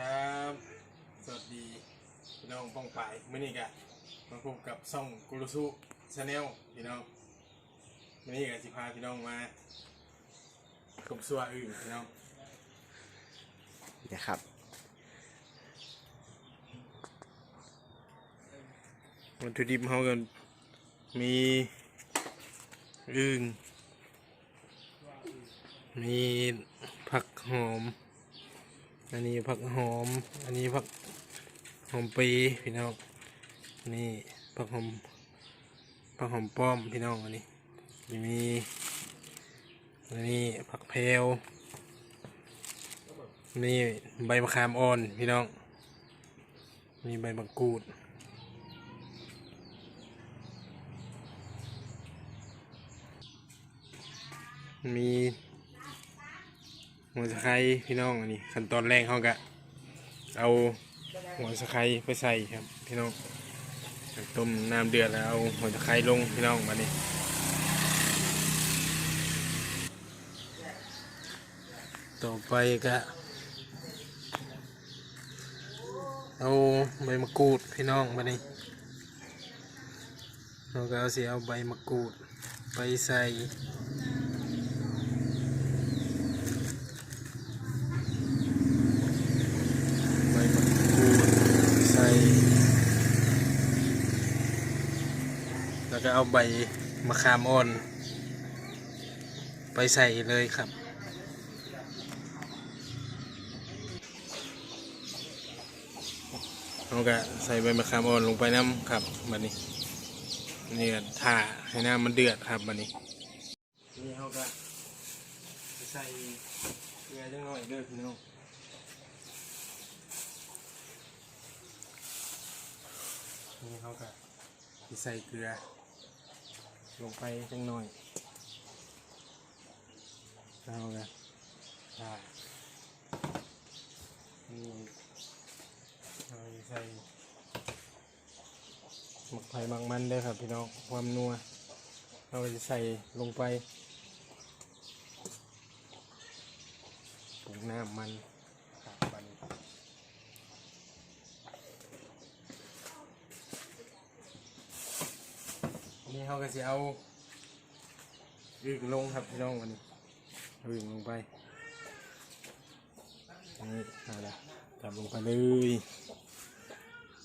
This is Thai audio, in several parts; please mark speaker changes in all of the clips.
Speaker 1: ครับ สวัสดีพี่น้องป้องปายมื่อนี้กะมาพบกับซ่องกุลุสุชาแนลพี่น้องมื่อนี้กะสิพาพี่น้องมาคบสัวอื่นพี่น้อง
Speaker 2: นะครับ
Speaker 1: วัตถุดิบเขากันมีอึ่งมีผักหอม อันนี้ผักหอม อันนี้ผักหอมปีพี่น้องอนนี่ผักหอมผักหอมป้อมพี่น้องอันนี้มีอันนี้ผักเพลวนี่ใบมะขามอ่อนพี่น้องนี่ใบมะกรูดมี หัวสะไคร้พี่น้องอันนี้ขั้นตอนแรกเขาก็เอาหัวสะไคร้ไปใส่ครับพี่น้องต้มน้ำเดือดแล้วเอาหัวสะไคร้ลงพี่น้องมานี่ต่อไปก็เอาใบมะกรูดพี่น้องมานี่เราก็เอาเสียเอาใบมะกรูดไปใส่ ใบมะกรูดใส่ แล้ว ก็เอาใบมะขามอ่อน ไปใส่เลยครับ เราก็ใส่ใบมะขามอ่อนลงไปน้ำครับบัดนี้นี่ก็ท่าให้น้ำมันเดือดครับบัดนี้ นี่เขาก็ใส่เกลือจังหน่อยเด้อพี่น้องนี่เขาก็ใส่เกลือ ลงไปจังหน่อยแล้วก็อ่านี่เราสิใส่หมักไผ่หมักมันเด้ครับพี่น้องความนัวเราจะใส่ลงไปปรุงน้ำมันครับบัดน นี่เขาก็จะเอาอึ่งลงครับพี่น้องวันนี้เอาอึ่งลงไปนี่เอาละจับลงไปเลย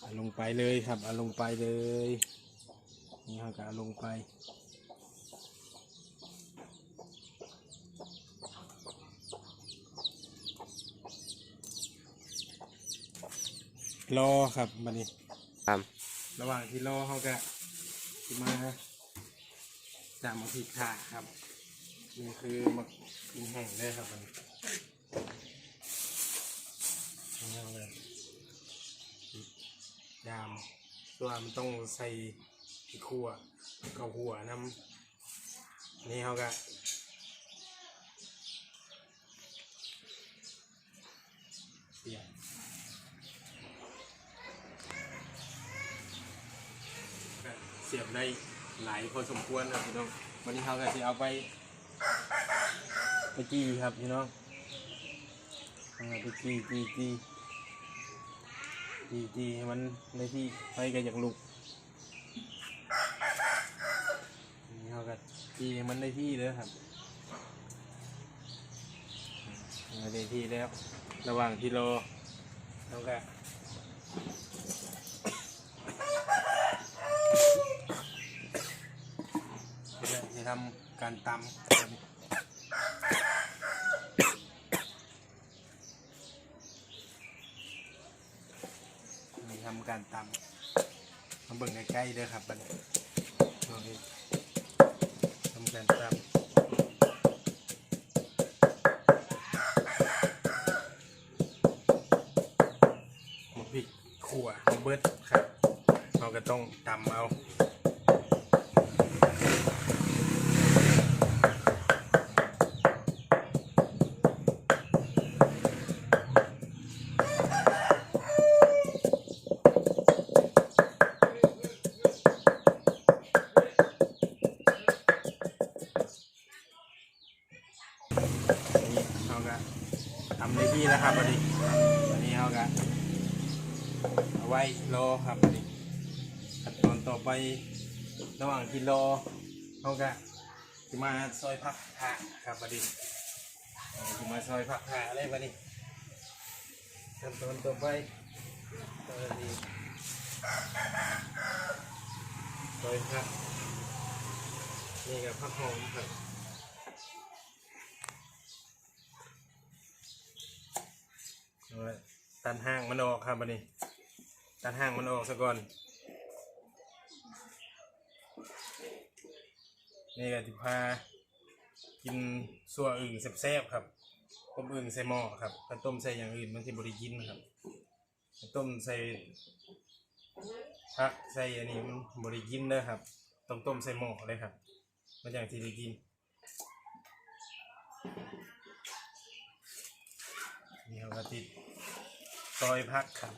Speaker 1: เอาลงไปเลยครับเอาลงไปเลย นี่เขาก็เอาลงไปรอครับบันนี้
Speaker 2: ครับ
Speaker 1: ระหว่างที่รอเขาก็สิมา จามมาพริกข่าครับ นี่คือมักกินแห้งเลยครับมันนี่เอาเลยยามตัวมันต้องใส่พริกขั่วเกาหัวน้ำนี่เขาก็เสียบก็เสียบได้ หลายพอสมควรครับพี่น้องวันนี้เขาก็จะเอาไปไปจีครับพี่น้องเอาไปจี้จี้จี้จี้จี้ให้มันในที่ไฟก็อยากลุกนี่เขาก็จีให้มันในที่เลยครับในที่แล้ว ระหว่างที่รอเราก็ จะจะ ทำการตำนี่ทำการตำมาเบิ่งใกล้ๆเด้อครับบัดนี้โอเคทำการตำมาพิกขั่วเบิดครับเราก็ต้องตำเอา นี่เขาก็ทำในที่แล้วครับวันนี้วันนี้เขาก็ไว้รอครับนี่ขั้นตอนต่อไประหว่างที่รอเขาก็จะมาซอยพักผ้าครับบัดนี้จะมาซอยพักผ้าอะไรบัดนี้ขั้นตอนต่อไปตอนนี้ซอยพักนี่กับพักหอมครับ เอาไว้ ตันห้างมันออกครับบันนี้ ตันห้างมันออกซะก่อน นี่ก็จะพากินสัวอึ่งแซ่บๆครับ ต้มอึ่งใส่หม้อครับถ้าต้มใส่อย่างอื่นมันที่บริกินครับต้มใส่ผักใส่อันนี้มันบริกินเด้อครับต้องต้มใส่หม้อเลยครับ มันอย่างที่ได้กินนี่เขาก็ติด ซอยพักครับ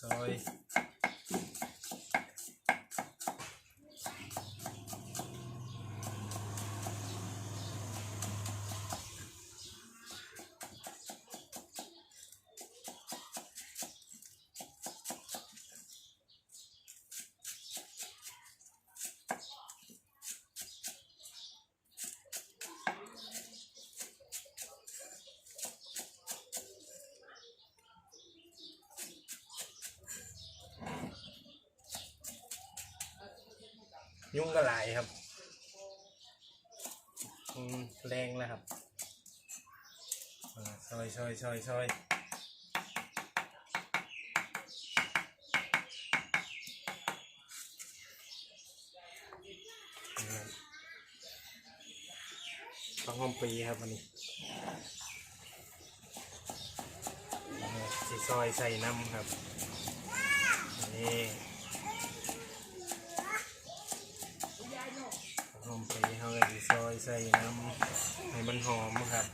Speaker 1: ซอย ยุ่งกระหลายครับอืมแรงแล้วครับซอยซอยซอยซอยนี่ครับฟังหอมปีครับวันนี้ซอยใส่น้ำครับนี่ หอมไปเขาก็จะซอยใส่น้ำให้มันหอมครับ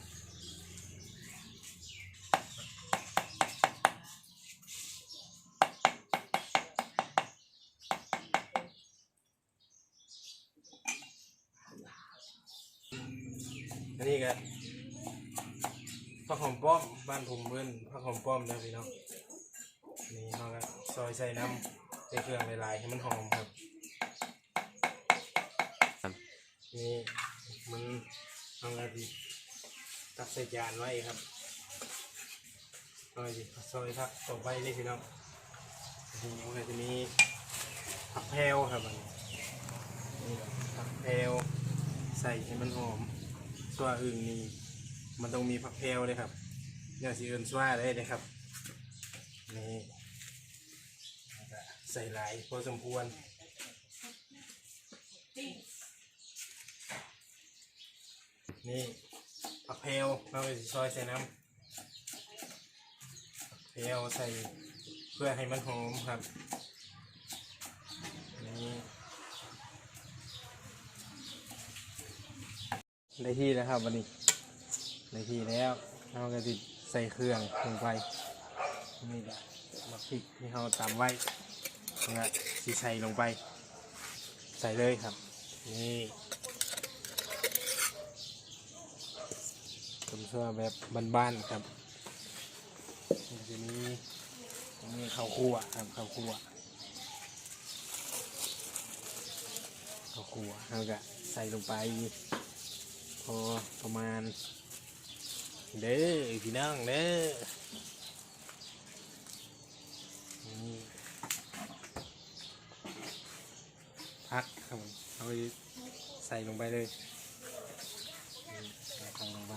Speaker 1: อันนี้ก็ผักหอมป้อมบ้านผมเพื่อนผักหอมป้อมนะพี่น้องนี่เขาก็ซอยใส่น้ำใส่เครื่องหลายๆให้มันหอมครับ นี่มันทำอะไรดีตักใส่จานไว้ครับอาไว้ดิซอยผักต่อไปนี่พี่น้องนี้มันก็จะมีผักแพรวครับอันนี่ผักแพรวใส่ให้มันหอมส่วอื่นนี่มันต้องมีผักแพรวเลยครับเนี่ยสิเอินสว่าได้เลยครับนี่ใส่หลายพอสมควร นี่ผักเพลเราไปซอยใส่น้ำผักเพลใส่เพื่อให้มันหอมครับนี่ได้ที่แล้วครับวันนี้ได้ที่แล้วเราก็จะใส่เครื่องลงไปนี่แหละมาพริกที่เราตามไว้แล้วก็สีใส่ลงไป ใส่เลยครับนี่ ผมเชื่อแบบบ้านๆครับมันจะมีมีข้าวคั่วครับข้าวคั่วข้าวคั่วแล้วก็ใส่ลงไป พอประมาณ เด้อพี่น้องเด้อนี่พักครับเอาใส่ลงไปเลยนี่ใส่ลงไป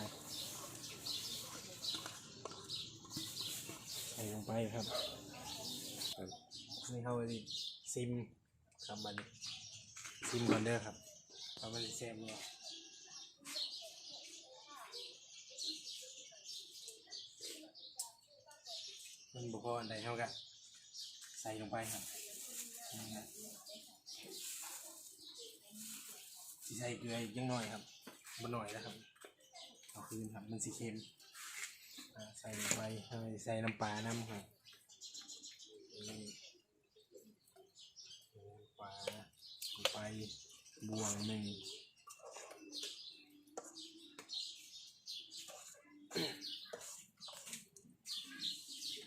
Speaker 1: ใส่ลง ไปครับครับนี่เข้าไปดิซิมครับมันซิมก่อนเด้อครับเขาไปแซมเนี่ยมันบุพออันใดเท่ากันใส่ลงไปครับนี่นะสิใส่เกลืออีกยังหน่อยครับมันหน่อยนะครับเอาคืนครับ มันสีเค็มอ่า ใส่ลงไปใส่น้ำปลาน้ำครับปลาไปบวงหนึ่ง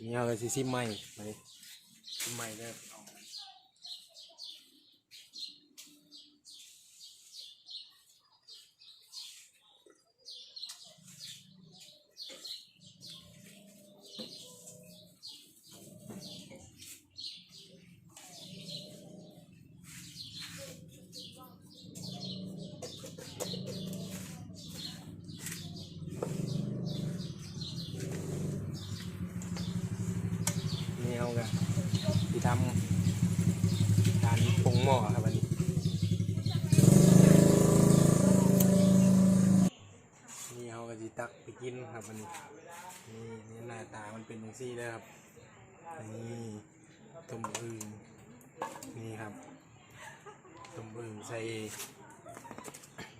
Speaker 1: นี่เอาไปซิซิมใหม่ไปซิมใหม่เลยเอามานี่เอากันที่ทำการปรุงหม้อครับอันนี้ นี่เอากระจิตั กินครับอันนี้นี่นี่หน้าตามันเป็นอย่างซี่เลยครับนี่ต้มอึ่งนี่ครับต้มอึ่งใส่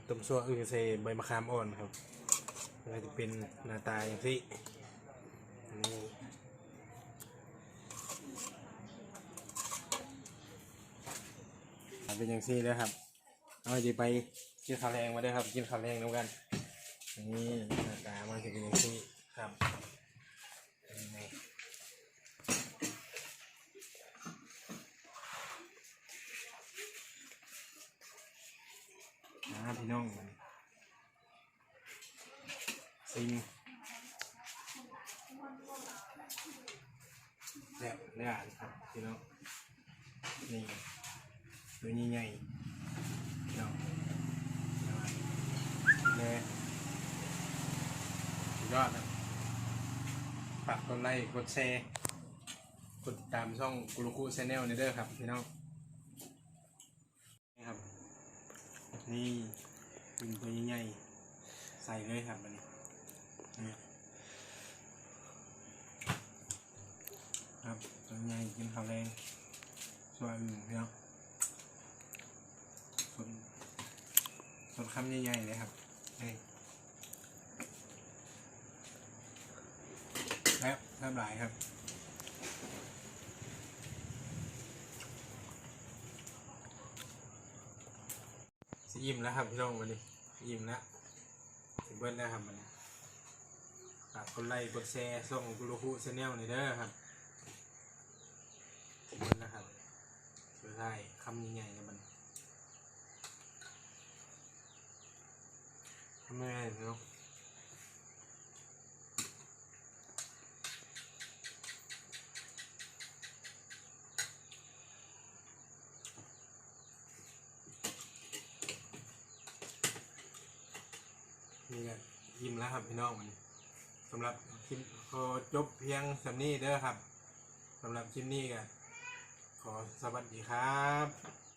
Speaker 1: ต้มซัวอึ่งใส่ใบมะขามอ่อนครับก็จะเป็นหน้าตาอย่างซี่นี่เป็นอย่างซี่เลยครับเอาจะไปกินข้าวแรงมาด้วยครับ กินข้าวแรงน้ำกันนี่หน้าตา มันจะเป็นอย่างนี้ครับนี่นะพี่น้องมันซิงแล้วแล้วอ่านครับพี่น้องนี่ตัวนี้ใหญ่พี่น้องแล้วอ่านแน่สุด ยอดนะฝากกดไลค์กดแชร์กดติดตามช่องกุลคุชแนลในเด้อครับพี่น้องนี่ครับ นี่เป็นตัวใหญ่ๆใส่เลยครับอันนี้นะครับตัวใหญ่กินข้าวแรงส่วนอื่นพี่น้องส่วนส่วนคำใหญ่ๆเลยครับนี่ ครับน้ำลายครับสิอิ่มแล้วครับพี่น้องวันนี้อิ่มแล้วสิเบิ้ลแล้วครับมันฝากกดไลค์กดแชร์ส่งกุลคุชแนลในเด้อครับสิเบิ้ลแล้วครับเพื่อได้คำใหญ่ๆเนี่ยมันทำไมเนาะ นี่ อิ่มแล้วครับพี่น้องมันสำหรับคลิปขอจบเพียงสำนี้เด้อครับสำหรับคลิปนี้ก็ขอสวัสดีครับ